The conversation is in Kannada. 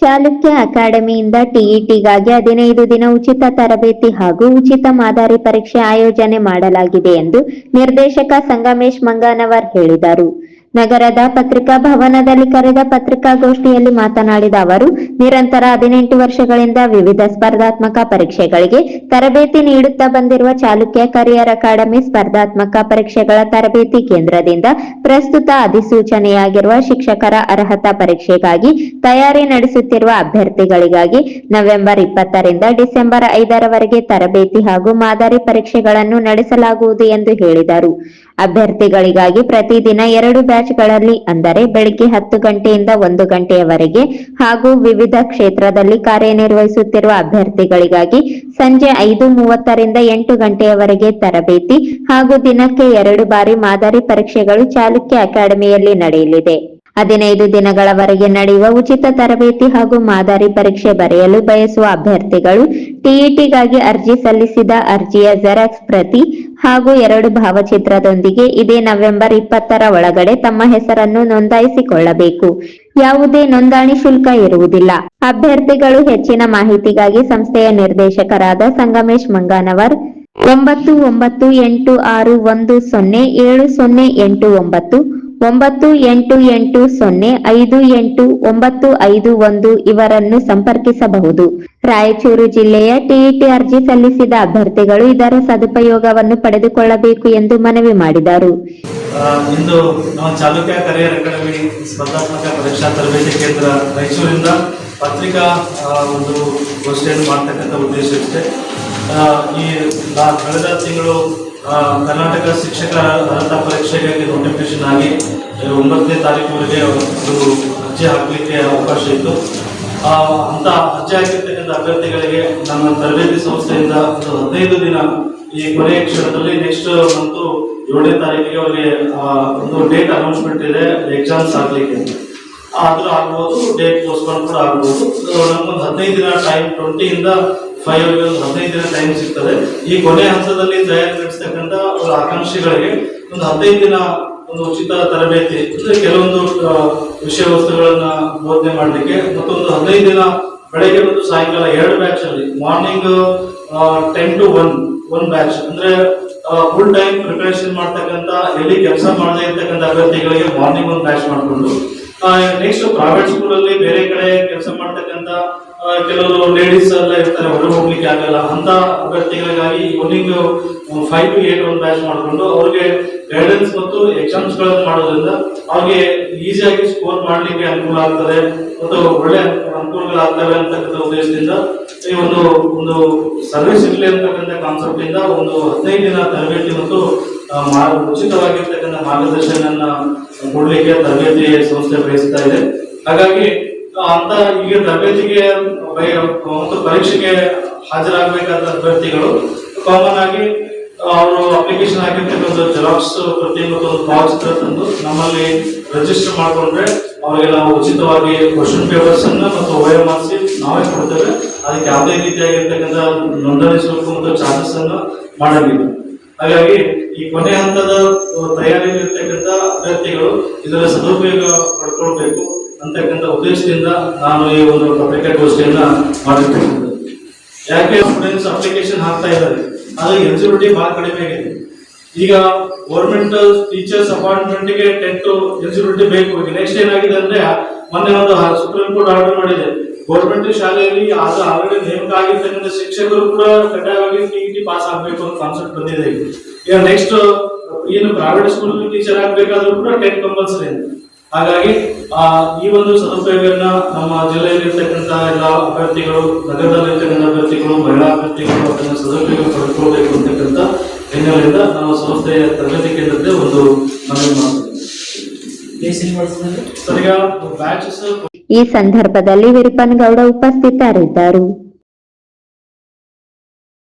ಚಾಲುಕ್ಯ ಅಕಾಡೆಮಿಯಿಂದ ಟಿಇಟಿಗಾಗಿ ಹದಿನೈದು ದಿನ ಉಚಿತ ತರಬೇತಿ ಹಾಗೂ ಉಚಿತ ಮಾದರಿ ಪರೀಕ್ಷೆ ಆಯೋಜನೆ ಮಾಡಲಾಗಿದೆ ಎಂದು ನಿರ್ದೇಶಕ ಸಂಗಮೇಶ್ ಮಂಗಾನವರ್ ಹೇಳಿದರು. ನಗರದ ಪತ್ರಿಕಾ ಭವನದಲ್ಲಿ ಕರೆದ ಪತ್ರಿಕಾಗೋಷ್ಠಿಯಲ್ಲಿ ಮಾತನಾಡಿದ ಅವರು, ನಿರಂತರ ಹದಿನೆಂಟು ವರ್ಷಗಳಿಂದ ವಿವಿಧ ಸ್ಪರ್ಧಾತ್ಮಕ ಪರೀಕ್ಷೆಗಳಿಗೆ ತರಬೇತಿ ನೀಡುತ್ತಾ ಬಂದಿರುವ ಚಾಲುಕ್ಯ ಕರಿಯರ್ ಅಕಾಡೆಮಿ ಸ್ಪರ್ಧಾತ್ಮಕ ಪರೀಕ್ಷೆಗಳ ತರಬೇತಿ ಕೇಂದ್ರದಿಂದ ಪ್ರಸ್ತುತ ಅಧಿಸೂಚನೆಯಾಗಿರುವ ಶಿಕ್ಷಕರ ಅರ್ಹತಾ ಪರೀಕ್ಷೆಗಾಗಿ ತಯಾರಿ ನಡೆಸುತ್ತಿರುವ ಅಭ್ಯರ್ಥಿಗಳಿಗಾಗಿ ನವೆಂಬರ್ ಇಪ್ಪತ್ತರಿಂದ ಡಿಸೆಂಬರ್ ಐದರವರೆಗೆ ತರಬೇತಿ ಹಾಗೂ ಮಾದರಿ ಪರೀಕ್ಷೆಗಳನ್ನು ನಡೆಸಲಾಗುವುದು ಎಂದು ಹೇಳಿದರು. ಅಭ್ಯರ್ಥಿಗಳಿಗಾಗಿ ಪ್ರತಿದಿನ ಎರಡು ಬ್ಯಾಚ್ಗಳಲ್ಲಿ, ಅಂದರೆ ಬೆಳಿಗ್ಗೆ ಹತ್ತು ಗಂಟೆಯಿಂದ ಒಂದು ಗಂಟೆಯವರೆಗೆ ಹಾಗೂ ವಿವಿಧ ಕ್ಷೇತ್ರದಲ್ಲಿ ಕಾರ್ಯನಿರ್ವಹಿಸುತ್ತಿರುವ ಅಭ್ಯರ್ಥಿಗಳಿಗಾಗಿ ಸಂಜೆ ಐದು ಮೂವತ್ತರಿಂದ ಎಂಟು ಗಂಟೆಯವರೆಗೆ ತರಬೇತಿ ಹಾಗೂ ದಿನಕ್ಕೆ ಎರಡು ಬಾರಿ ಮಾದರಿ ಪರೀಕ್ಷೆಗಳು ಚಾಲುಕ್ಯ ಅಕಾಡೆಮಿಯಲ್ಲಿ ನಡೆಯಲಿದೆ. ಹದಿನೈದು ದಿನಗಳವರೆಗೆ ನಡೆಯುವ ಉಚಿತ ತರಬೇತಿ ಹಾಗೂ ಮಾದರಿ ಪರೀಕ್ಷೆ ಬರೆಯಲು ಬಯಸುವ ಅಭ್ಯರ್ಥಿಗಳು ಟಿಇಟಿಗಾಗಿ ಅರ್ಜಿ ಸಲ್ಲಿಸಿದ ಅರ್ಜಿಯ ಜೆರಾಕ್ಸ್ ಪ್ರತಿ ಹಾಗೂ ಎರಡು ಭಾವಚಿತ್ರದೊಂದಿಗೆ ಇದೇ ನವೆಂಬರ್ ಇಪ್ಪತ್ತರ ಒಳಗಡೆ ತಮ್ಮ ಹೆಸರನ್ನು ನೋಂದಾಯಿಸಿಕೊಳ್ಳಬೇಕು. ಯಾವುದೇ ನೋಂದಣಿ ಶುಲ್ಕ ಇರುವುದಿಲ್ಲ. ಅಭ್ಯರ್ಥಿಗಳು ಹೆಚ್ಚಿನ ಮಾಹಿತಿಗಾಗಿ ಸಂಸ್ಥೆಯ ನಿರ್ದೇಶಕರಾದ ಸಂಗಮೇಶ್ ಮಂಗಾನವರ್, ಒಂಬತ್ತು ಒಂಬತ್ತು ಎಂಟು ಆರು ಒಂದು ಸೊನ್ನೆ ಏಳು ಸೊನ್ನೆ ಎಂಟು ಒಂಬತ್ತು ಒಂಬತ್ತು ಎಂಟು ಎಂಟು ಸೊನ್ನೆ ಐದು ಎಂಟು ಒಂಬತ್ತು ಐದು ಒಂದು ಇವರನ್ನು ಸಂಪರ್ಕಿಸಬಹುದು. ರಾಯಚೂರು ಜಿಲ್ಲೆಯ ಟಿಇಟಿ ಅರ್ಜಿ ಸಲ್ಲಿಸಿದ ಅಭ್ಯರ್ಥಿಗಳು ಇದರ ಸದುಪಯೋಗವನ್ನು ಪಡೆದುಕೊಳ್ಳಬೇಕು ಎಂದು ಮನವಿ ಮಾಡಿದರು. ಇಂದು ನಮ್ಮ ಚಾಲುಕ್ಯ ಕರಿಯರ್ ಅಕಾಡೆಮಿ ಸ್ಪರ್ಧಾತ್ಮಕ ಪರೀಕ್ಷಾ ತರಬೇತಿ ಕೇಂದ್ರ ರಾಯಚೂರಿಂದ ಪತ್ರಿಕಾ ಒಂದು ಉದ್ದೇಶ ಇರುತ್ತೆ ಈ ಕಳೆದ ತಿಂಗಳು ಕರ್ನಾಟಕ ಶಿಕ್ಷಕರ ಅರ್ಹತಾ ಪರೀಕ್ಷೆಗಾಗಿ ನೋಟಿಫಿಕೇಶನ್ ಆಗಿ ಒಂಬತ್ತನೇ ತಾರೀಕುವರೆಗೆ ಒಂದು ಅರ್ಜಿ ಹಾಕಲಿಕ್ಕೆ ಅವಕಾಶ ಇತ್ತು. ಅಂತ ಅರ್ಜಿ ಹಾಕಿರ್ತಕ್ಕಂಥ ಅಭ್ಯರ್ಥಿಗಳಿಗೆ ನಮ್ಮ ತರಬೇತಿ ಸಂಸ್ಥೆಯಿಂದ ಒಂದು ಹದಿನೈದು ದಿನ ಈ ಕೊನೆಯ ಕ್ಷಣದಲ್ಲಿ ನೆಕ್ಸ್ಟ್ ಮಂತು ಏಳನೇ ತಾರೀಕಿಗೆ ಅವರಿಗೆ ಒಂದು ಡೇಟ್ ಅನೌನ್ಸ್ಮೆಂಟ್ ಇದೆ ಎಕ್ಸಾಮ್ಸ್ ಆಗಲಿಕ್ಕೆ. ಆದರೂ ಆಗ್ಬೋದು ಡೇಟ್ ಪೋಸ್ಟ್ಪೋನ್ ಕೂಡ ಆಗ್ಬೋದು. ನಮ್ಗೊಂದು ಹದಿನೈದು ದಿನ ಟೈಮ್ ಟ್ವೆಂಟಿಯಿಂದ ಫೈವ್ ಹದಿನೈದು ದಿನ ಟೈಮ್ ಸಿಗ್ತದೆ. ಈ ಕೊನೆ ಹಂತದಲ್ಲಿ ತಯಾರಿ ನಡೆಸ್ತಕ್ಕಂಥ ಅವರ ಆಕಾಂಕ್ಷಿಗಳಿಗೆ ಒಂದು ಹದಿನೈದು ದಿನ ಒಂದು ಉಚಿತ ತರಬೇತಿ ಕೆಲವೊಂದು ವಿಷಯ ವಸ್ತುಗಳನ್ನ ಬೋಧನೆ ಮಾಡಲಿಕ್ಕೆ ಮತ್ತೊಂದು ಹದಿನೈದು ದಿನ ಬೆಳಗ್ಗೆ ಮತ್ತು ಸಾಯಂಕಾಲ ಎರಡು ಬ್ಯಾಚ್ ಅಲ್ಲಿ morning ten to one one batch ಅಂದ್ರೆ ಫುಲ್ ಟೈಮ್ ಪ್ರಿಪರೇಷನ್ ಮಾಡ್ತಕ್ಕಂಥ, ಎಲ್ಲಿ ಕೆಲಸ ಮಾಡದೇ ಇರ್ತಕ್ಕಂಥ ಅಭ್ಯರ್ಥಿಗಳಿಗೆ ಮಾರ್ನಿಂಗ್ ಒಂದು ಬ್ಯಾಚ್ ಮಾಡಿಕೊಂಡು ನೆಕ್ಸ್ಟ್ ಪ್ರೈವೇಟ್ ಸ್ಕೂಲಲ್ಲಿ ಬೇರೆ ಕಡೆ ಕೆಲಸ ಮಾಡ್ತಕ್ಕಂಥ ಕೆಲವರು ಲೇಡೀಸ್ ಎಲ್ಲ ಇರ್ತಾರೆ, ಹೊರಗೆ ಹೋಗ್ಲಿಕ್ಕೆ ಆಗಲ್ಲ. ಅಂತ ಅಭ್ಯರ್ಥಿಗಳಿಗಾಗಿ ಈವ್ನಿಂಗ್ ಫೈವ್ ಟು ಏಟ್ ಒಂದು ಬ್ಯಾಚ್ ಮಾಡಿಕೊಂಡು ಅವ್ರಿಗೆ ಗೈಡೆನ್ಸ್ ಮತ್ತು ಎಕ್ಸಾಮ್ಸ್ಗಳನ್ನು ಮಾಡೋದ್ರಿಂದ ಅವ್ರಿಗೆ ಈಸಿಯಾಗಿ ಸ್ಕೋರ್ ಮಾಡಲಿಕ್ಕೆ ಅನುಕೂಲ ಆಗ್ತದೆ ಮತ್ತು ಒಳ್ಳೆ ಅನುಕೂಲಗಳಾಗ್ತವೆ ಅಂತಕ್ಕಂಥ ಉದ್ದೇಶದಿಂದ ಈ ಒಂದು ಒಂದು ಸರ್ವಿಸ್ ಇರ್ಲಿ ಅಂತಕ್ಕಂಥ ಕಾನ್ಸೆಪ್ಟ್ ಇಂದ ಒಂದು ಹದಿನೈದು ದಿನ ತರಬೇತಿ ಮತ್ತು ಉಚಿತವಾಗಿರ್ತಕ್ಕಂಥ ಮಾರ್ಗದರ್ಶನ ಕೊಡಲಿಕ್ಕೆ ತರಬೇತಿ ಸಂಸ್ಥೆ ಬಯಸ್ತಾ ಇದೆ. ಹಾಗಾಗಿ ಅಂತ ಈಗ ತರಬೇತಿಗೆ ಮತ್ತು ಪರೀಕ್ಷೆಗೆ ಹಾಜರಾಗಬೇಕಾದ ಅಭ್ಯರ್ಥಿಗಳು ಕಾಮನ್ ಆಗಿ ಅವರು ಅಪ್ಲಿಕೇಶನ್ ಹಾಕಿರ್ತಕ್ಕಂಥ ಜೆರಾಕ್ಸ್ ಪ್ರತಿ ಮತ್ತು ಒಂದು ಭಾವಚಿತ್ರ ತಂದು ನಮ್ಮಲ್ಲಿ ರಿಜಿಸ್ಟರ್ ಮಾಡ್ಕೊಂಡ್ರೆ ಅವರಿಗೆ ನಾವು ಉಚಿತವಾಗಿ ಕ್ವಶನ್ ಪೇಪರ್ಸ್ ಅನ್ನ ಮತ್ತು ಓ ಎಂ ಆರ್ ಸಿ ನಾವೇ ಕೊಡ್ತೇವೆ. ಅದಕ್ಕೆ ಯಾವುದೇ ರೀತಿಯಾಗಿರ್ತಕ್ಕಂಥ ನೋಂದಣಿ ಮತ್ತು ಚಾರ್ಜಸ್ ಅನ್ನು ಮಾಡಲಿಲ್ಲ. ಹಾಗಾಗಿ ಈ ಕೊನೆ ಹಂತದ ತಯಾರಿಯಲ್ಲಿರ್ತಕ್ಕಂಥ ಅಭ್ಯರ್ಥಿಗಳು ಇದರ ಸದುಪಯೋಗ ಪಡ್ಕೊಳ್ಬೇಕು. ಅಂತಕ್ಕಂಥ ಉದ್ದೇಶದಿಂದ ನಾನು ಈ ಒಂದು ಪತ್ರಿಕಾಗೋಷ್ಠಿಯನ್ನ ಮಾಡಿದ್ದೆ ಯಾಕೆ ಸ್ಟೂಡೆಂಟ್ಸ್ ಅಪ್ಲಿಕೇಶನ್ ಹಾಕ್ತಾ ಇದ್ದಾರೆ? ಅದು ಎಲಿಜಿಬಿಲಿಟಿ ಬಹಳ ಕಡಿಮೆ ಆಗಿದೆ. ಈಗ ಗೌರ್ಮೆಂಟ್ ಟೀಚರ್ಸ್ ಅಪಾಯಿಂಟ್ಮೆಂಟ್ಗೆ ಟೆಂತ್ ಎಲಿಜಿಬಿಲಿಟಿ ಬೇಕು. ನೆಕ್ಸ್ಟ್ ಏನಾಗಿದೆ ಅಂದ್ರೆ, ಮೊನ್ನೆ ಒಂದು ಸುಪ್ರೀಂ ಕೋರ್ಟ್ ಆರ್ಡರ್ ಮಾಡಿದೆ. ಗೌರ್ಮೆಂಟ್ ಶಾಲೆಯಲ್ಲಿ ಅದು ಆಲ್ರೆಡಿ ನೇಮಕ ಆಗಿರ್ತಕ್ಕಂಥ ಶಿಕ್ಷಕರು ಕೂಡ ಕಡ್ಡಾಯವಾಗಿ ಟಿ ಪಾಸ್ ಆಗಬೇಕು ಅಂತ ಕಾನ್ಸೆಪ್ಟ್ ಬಂದಿದೆ. ಈಗ. ನೆಕ್ಸ್ಟ್ ಏನು ಪ್ರೈವೇಟ್ ಸ್ಕೂಲ್ ಟೀಚರ್ ಆಗಬೇಕಾದ್ರೂ ಕೂಡ ಟೆಂತ್ ಕಂಪಲ್ಸರಿ ಹಾಗಾಗಿ ಆ ಈ ಒಂದು ಸದುಪಯೋಗವನ್ನ ನಮ್ಮ ಜಿಲ್ಲೆಯಲ್ಲಿ ಇರ್ತಕ್ಕಂಥ ಎಲ್ಲ ಅಭ್ಯರ್ಥಿಗಳು ನಗರದಲ್ಲಿರ್ತಕ್ಕಂಥ ಅಭ್ಯರ್ಥಿಗಳು ಮಹಿಳಾ ಅಭ್ಯರ್ಥಿಗಳು ಅದನ್ನ ಸದುಪಯೋಗ ಪಡ್ಕೊಳ್ಬೇಕು ಅಂತಕ್ಕಂಥ ಹಿನ್ನೆಲೆಯಿಂದ ನಾವು ಸಂಸ್ಥೆಯ ತರಬೇತಿ ಕೇಂದ್ರಕ್ಕೆ ಒಂದು ಮನವಿ ಮಾಡ್ತೀವಿ. ಈ ಸಂದರ್ಭದಲ್ಲಿ ವಿರುಪನಗೌಡ ಉಪಸ್ಥಿತರಿದ್ದರು.